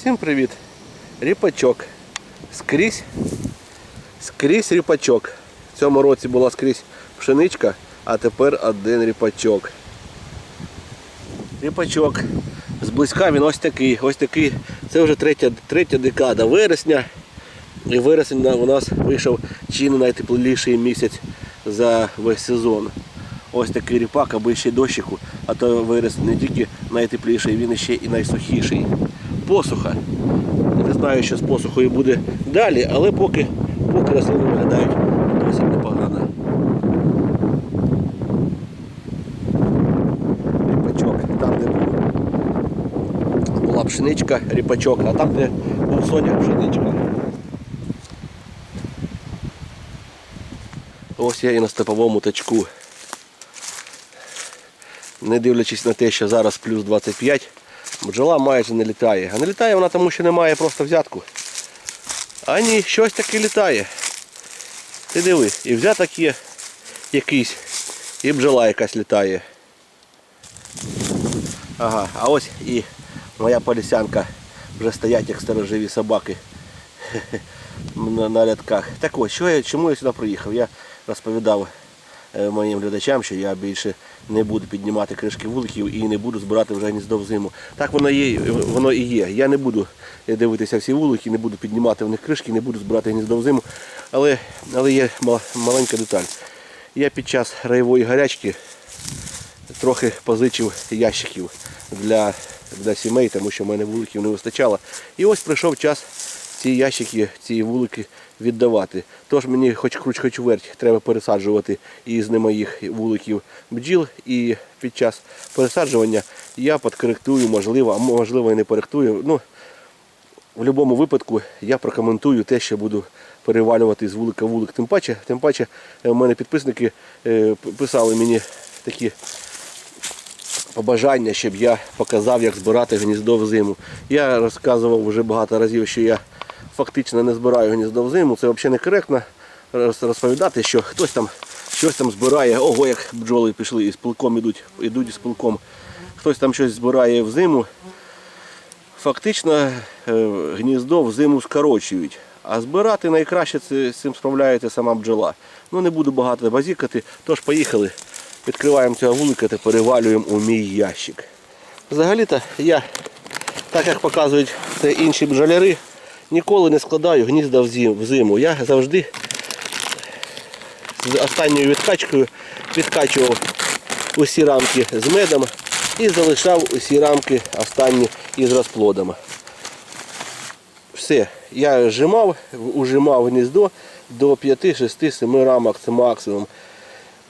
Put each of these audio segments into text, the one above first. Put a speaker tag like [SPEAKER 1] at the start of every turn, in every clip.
[SPEAKER 1] Всім привіт! Ріпачок. Скрізь. Скрізь ріпачок. В цьому році була скрізь пшеничка, а тепер один ріпачок. Ріпачок. Зблизька він ось такий. Ось такий. Це вже третя, третя декада вересня. І вересень у нас вийшов чи не найтепліший місяць за весь сезон. Ось такий ріпак, аби ще дощику, а то вересень не тільки найтепліший, він ще і найсухіший. Посуха. Не знаю, що з посухою буде далі, але поки, поки рослини виглядають досить непогано. Ріпачок. Там, де була пшеничка, ріпачок, а там, де був соняк, пшеничка. Ось я і на степовому тачку. Не дивлячись на те, що зараз плюс 25, бджола майже не літає. А не літає вона тому, що немає просто взятку. А ні, щось таке літає. Ти диви, і взяток є якийсь, і бджола якась літає. Ага, а ось і моя полісянка вже стоять як сторожові собаки на, рядках. Так ось, що я, чому я сюди приїхав? Я розповідав моїм глядачам, що я більше не буду піднімати кришки вуликів і не буду збирати вже гніздо взиму. Так воно є, воно і є. Я не буду дивитися всі вулики, не буду піднімати в них кришки, не буду збирати гніздо взиму. Але, але є маленька деталь. Я під час раєвої гарячки трохи позичив ящиків для, для сімей, тому що в мене вуликів не вистачало. І ось прийшов час ці ящики, ці вулики віддавати. Тож мені хоч круч, хоч верть, треба пересаджувати із немоїх вуликів бджіл. І під час пересаджування я підкоректую, можливо, а можливо і не коректую. Ну, в будь-якому випадку я прокоментую те, що буду перевалювати з вулика в вулик. Тим паче, тим паче е, у мене підписники е, писали мені такі побажання, щоб я показав, як збирати гніздо взиму. Я розказував вже багато разів, що я фактично не збираю гніздо взиму. Це взагалі некоректно роз- розповідати, що хтось там щось там збирає. Ого, як бджоли пішли і з пилком ідуть, ідуть із пилком. Хтось там щось збирає взиму. Фактично е, гніздо взиму скорочують. А збирати найкраще це, з цим справляється сама бджола. Ну не буду багато базікати, тож поїхали. Відкриваємо цього вулика та перевалюємо у мій ящик. Взагалі-то я, так як показують це інші бджоляри, ніколи не складаю гнізда взим- взиму. Я завжди з останньою відкачкою відкачував усі рамки з медом і залишав усі рамки останні із розплодами. Все, я зжимав, ужимав гніздо до 5, 6, 7 рамок це максимум.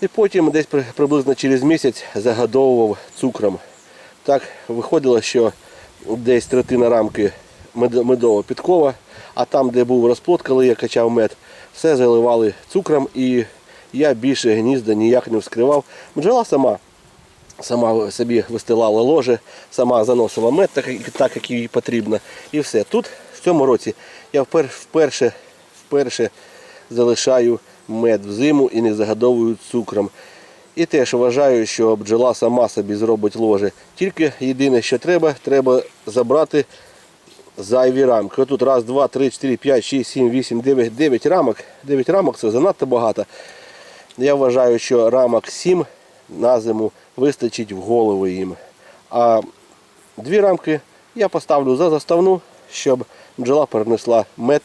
[SPEAKER 1] І потім десь приблизно через місяць загодовував цукром. Так виходило, що десь третина рамки мед- медово-підкова, а там, де був розплод, коли я качав мед, все заливали цукром і я більше гнізда ніяк не вскривав. Бджола сама сама собі вистилала ложе, сама заносила мед, так, так як їй потрібно. І все. Тут в цьому році я впер, вперше, вперше залишаю мед взиму і не загодовую цукром. І теж вважаю, що бджола сама собі зробить ложе. Тільки єдине, що треба, треба забрати зайві рамки. Отут раз, два, три, чотири, п'ять, шість, сім, вісім, дев'ять, дев'ять рамок. Дев'ять рамок це занадто багато. Я вважаю, що рамок 7 на зиму вистачить в голову їм. А дві рамки я поставлю за заставну, щоб бджола перенесла мед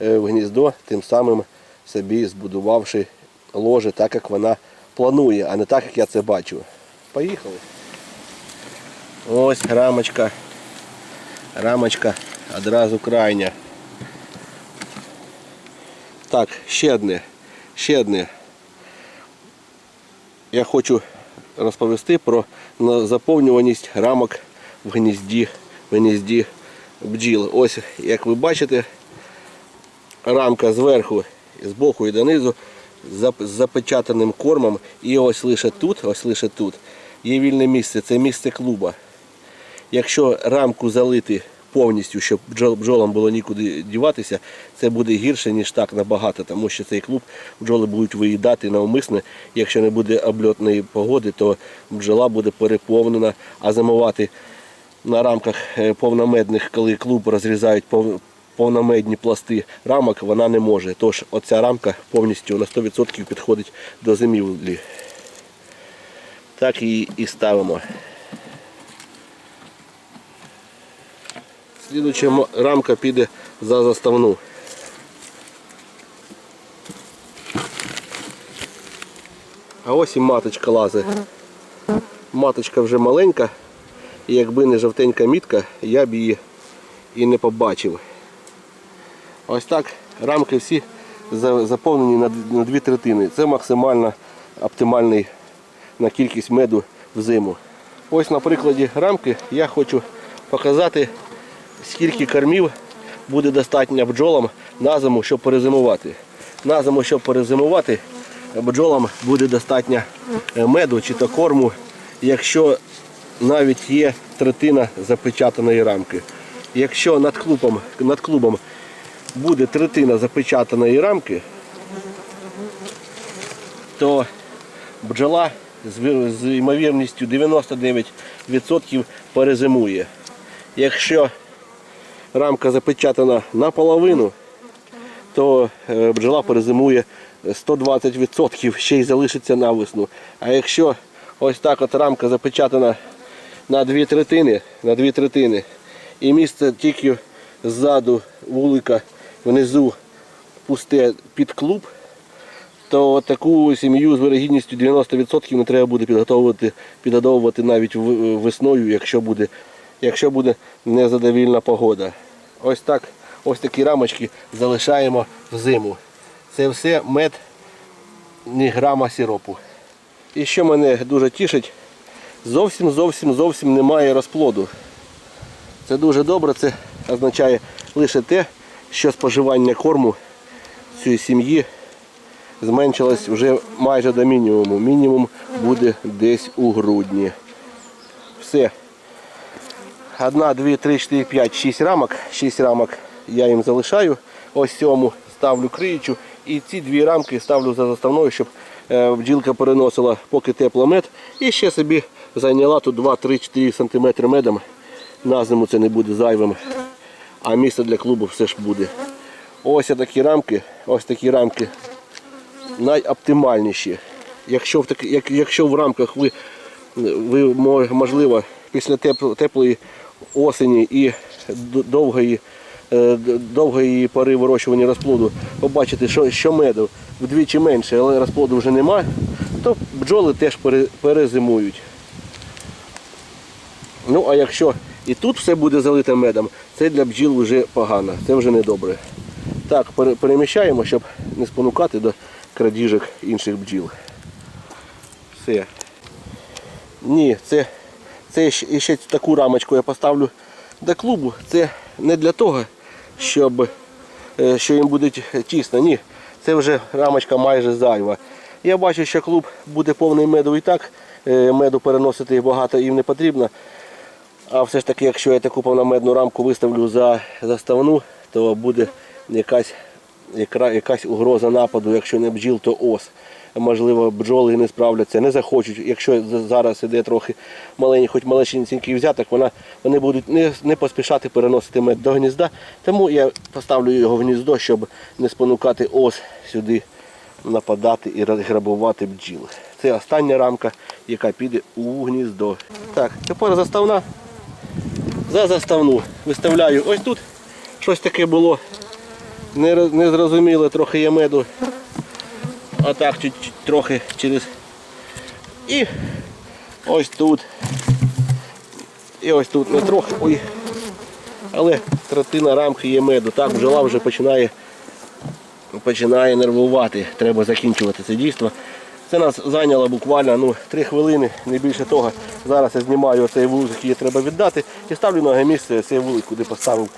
[SPEAKER 1] е, в гніздо, тим самим собі збудувавши ложе так, як вона планує, а не так, як я це бачу. Поїхали. Ось рамочка. Рамочка одразу крайня. Так, ще одне. Ще одне я хочу розповісти про заповнюваність рамок в гнізді, в гнізді бджіл. Ось, як ви бачите, рамка зверху, з боку і донизу з запечатаним кормом. І ось лише тут, ось лише тут є вільне місце, це місце клуба. Якщо рамку залити повністю, щоб бджолам було нікуди діватися, це буде гірше, ніж так набагато, тому що цей клуб бджоли будуть виїдати навмисне. Якщо не буде обльотної погоди, то бджола буде переповнена, а зимувати на рамках е, повномедних, коли клуб розрізають пов- повномедні пласти рамок, вона не може. Тож оця рамка повністю на 100% підходить до зимівлі. Так її і ставимо. Слідуюча рамка піде за заставну. А ось і маточка лазить. Маточка вже маленька, і якби не жовтенька мітка, я б її і не побачив. Ось так рамки всі заповнені на дві третини. Це максимально оптимальний на кількість меду в зиму. Ось на прикладі рамки я хочу показати, скільки кормів буде достатньо бджолам на зиму, щоб перезимувати. На зиму, щоб перезимувати, бджолам буде достатньо е, меду чи то корму, якщо навіть є третина запечатаної рамки. Якщо над клубом, над клубом буде третина запечатаної рамки, то бджола з, ймовірністю 99% перезимує. Якщо рамка запечатана наполовину, то е, бджола перезимує 120%, ще й залишиться на весну. А якщо ось так от рамка запечатана на дві третини, на дві третини, і місце тільки ззаду вулика внизу пусте під клуб, то таку сім'ю з вирогідністю 90% не треба буде підготовувати, підгодовувати навіть весною, якщо буде, якщо буде незадовільна погода. Ось так, ось такі рамочки залишаємо в зиму. Це все мед, ні грама сиропу. І що мене дуже тішить, зовсім зовсім зовсім немає розплоду. Це дуже добре, це означає лише те, що споживання корму цієї сім'ї зменшилось вже майже до мінімуму. Мінімум буде десь у грудні. Все. Одна, дві, три, чотири, п'ять, шість рамок. Шість рамок я їм залишаю. Ось цьому ставлю криючу. І ці дві рамки ставлю за заставною, щоб е, бджілка переносила поки тепло мед. І ще собі зайняла тут 2-3-4 см медом. На зиму це не буде зайвим. А місце для клубу все ж буде. Ось такі рамки, ось такі рамки найоптимальніші. Якщо в, таки, як, якщо в рамках ви, ви можливо після тепл- теплої осені і довгої, е, довгої пори вирощування розплоду побачите, що, що меду вдвічі менше, але розплоду вже немає, то бджоли теж перезимують. Ну, а якщо і тут все буде залите медом, це для бджіл вже погано, це вже не добре. Так, переміщаємо, щоб не спонукати до крадіжок інших бджіл. Все. Ні, це, це ще, ще таку рамочку я поставлю до клубу. Це не для того, щоб е, що їм буде тісно. Ні, це вже рамочка майже зайва. Я бачу, що клуб буде повний меду і так. е, Меду переносити багато їм не потрібно. А все ж таки, якщо я таку повномедну рамку виставлю за заставну, то буде якась, якась угроза нападу, якщо не бджіл, то ос. Можливо, бджоли не справляться, не захочуть. Якщо зараз іде трохи маленький, хоч малесенький взяток, вона, вони будуть не, не поспішати переносити мед до гнізда. Тому я поставлю його в гніздо, щоб не спонукати ос сюди нападати і грабувати бджіл. Це остання рамка, яка піде у гніздо. Так, тепер заставна. За заставну виставляю ось тут. Щось таке було не- незрозуміле, трохи є меду. А так чуть-чуть трохи через. І ось тут. І ось тут не трохи. Ой. Але третина рамки є меду. Так, бджола вже починає починає нервувати. Треба закінчувати це дійство. Це нас зайняло буквально ну, 3 хвилини, не більше того. Зараз я знімаю цей вулик, який треба віддати, і ставлю на місце цей вулик, куди поставив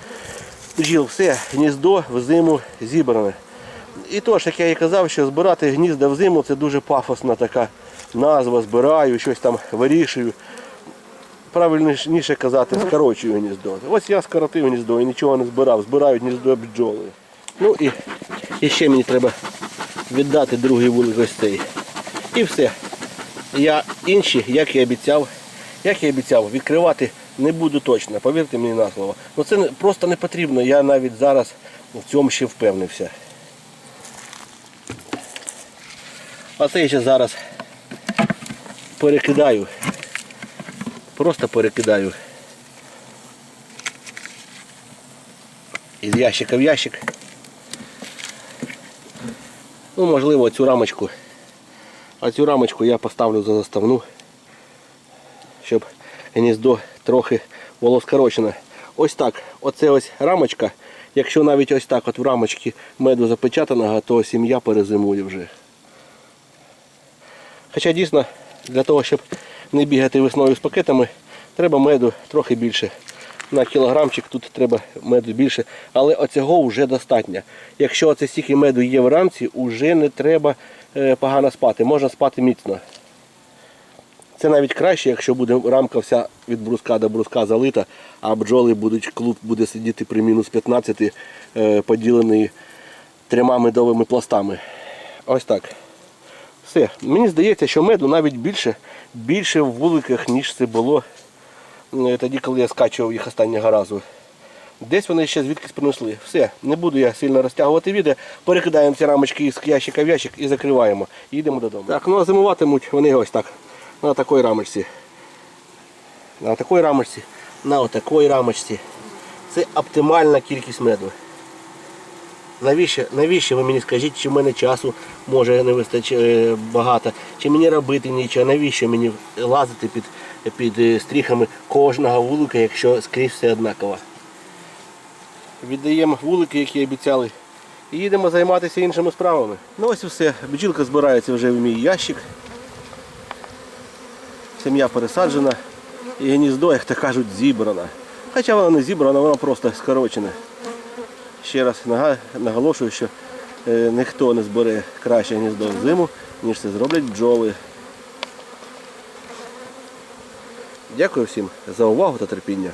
[SPEAKER 1] бджіл. Все, гніздо в зиму зібране. І то як я і казав, що збирати гнізда в зиму це дуже пафосна така назва, збираю, щось там вирішую. Правильніше казати, скорочую гніздо. Ось я скоротив гніздо і нічого не збирав, збирають гніздо бджоли. Ну і, і ще мені треба віддати другий вулик ось цей. І все. Я інші, як і обіцяв, як і обіцяв, відкривати Не буду точно, повірте мені на слово. Ну це просто не потрібно, я навіть зараз в цьому ще впевнився. А це я ще зараз перекидаю. Просто перекидаю. Із ящика в ящик. Ну, можливо, цю рамочку. А цю рамочку я поставлю за заставну, щоб гніздо трохи було скорочене. Ось так. Оце ось рамочка. Якщо навіть ось так от в рамочці меду запечатаного, то сім'я перезимує вже. Хоча дійсно для того, щоб не бігати весною з пакетами, треба меду трохи більше. На кілограмчик тут треба меду більше, але оцього вже достатньо. Якщо оце стільки меду є в рамці, вже не треба е, погано спати, можна спати міцно. Це навіть краще, якщо буде рамка вся від бруска до бруска залита, а бджоли будуть, клуб буде сидіти при мінус 15, е, поділений трьома медовими пластами. Ось так. Все. Мені здається, що меду навіть більше, більше в вуликах, ніж це було е, тоді, коли я скачував їх останнього разу. Десь вони ще звідкись принесли. Все, не буду я сильно розтягувати відео. Перекидаємо ці рамочки з ящика в ящик і закриваємо. І йдемо додому. Так, ну а зимуватимуть вони ось так. На такій рамочці. На такій рамочці. На отакій рамочці. Це оптимальна кількість меду. Навіщо, навіщо ви мені скажіть, чи в мене часу може не вистачає багато, чи мені робити нічого, навіщо мені лазити під, під е, стріхами кожного вулика, якщо скрізь все однаково. Віддаємо вулики, які обіцяли, і їдемо займатися іншими справами. Ну ось і все. Бджілка збирається вже в мій ящик. Сім'я пересаджена і гніздо, як то кажуть, зібрана. Хоча вона не зібрана, вона просто скорочена. Ще раз наголошую, що е, ніхто не збере краще гніздо взиму, ніж це зроблять бджоли. Дякую всім за увагу та терпіння.